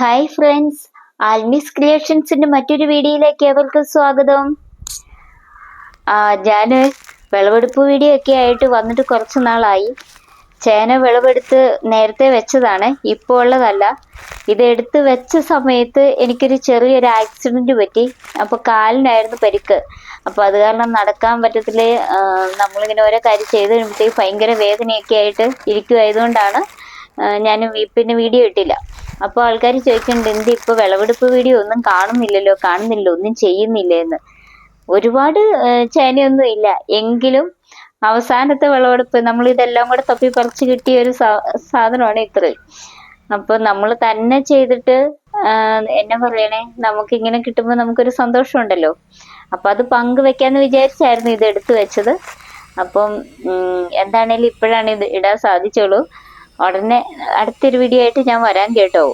Hi friends ആൽമിസ് ക്രിയേഷൻസിന്റെ മറ്റൊരു വീഡിയോയിലേക്ക് ഏവർക്കും സ്വാഗതം. ഞാൻ വിളവെടുപ്പ് വീഡിയോ ഒക്കെ ആയിട്ട് വന്നിട്ട് കുറച്ച് നാളായി. ചേന വിളവെടുത്ത് നേരത്തെ വെച്ചതാണ്. ഇപ്പോൾ ഉള്ളതല്ല. ഇത് എടുത്ത് വെച്ച സമയത്ത് എനിക്കൊരു ചെറിയൊരു ആക്സിഡന്റ് പറ്റി. അപ്പോൾ കാലിനായിരുന്നു പരിക്ക്. അപ്പോൾ അത് കാരണം നടക്കാൻ പറ്റത്തില്ല. നമ്മളിങ്ങനെ ഓരോ കാര്യം ചെയ്ത് കഴിയുമ്പോഴത്തേക്ക് ഭയങ്കര വേദനയൊക്കെ ആയിട്ട് ഇരിക്കുമായതുകൊണ്ടാണ് ഞാൻ പിന്നെ വീഡിയോ ഇട്ടില്ല. അപ്പോൾ ആൾക്കാർ ചോദിക്കുന്നുണ്ട് എന്ത് ഇപ്പൊ വിളവെടുപ്പ് വീഡിയോ ഒന്നും കാണുന്നില്ലല്ലോ? കാണുന്നില്ല ഒന്നും ചെയ്യുന്നില്ല എന്ന് ഒരുപാട് ചേനയൊന്നും ഇല്ല. എങ്കിലും അവസാനത്തെ വിളവെടുപ്പ് നമ്മൾ ഇതെല്ലാം കൂടെ തപ്പി പറിച്ചു കിട്ടിയ ഒരു സാധനമാണ് ഇത്രയും. അപ്പൊ നമ്മൾ തന്നെ ചെയ്തിട്ട് എന്നെ പറയണേ? നമുക്ക് ഇങ്ങനെ കിട്ടുമ്പോൾ നമുക്കൊരു സന്തോഷമുണ്ടല്ലോ. അപ്പൊ അത് പങ്കുവെക്കാന്ന് വിചാരിച്ചായിരുന്നു ഇത് എടുത്തു വെച്ചത്. അപ്പം എന്താണേലും ഇപ്പോഴാണ് ഇത് ഇടാൻ സാധിച്ചുള്ളൂ. ഉടനെ അടുത്തൊരു വീഡിയോ ആയിട്ട് ഞാൻ വരാം കേട്ടോ.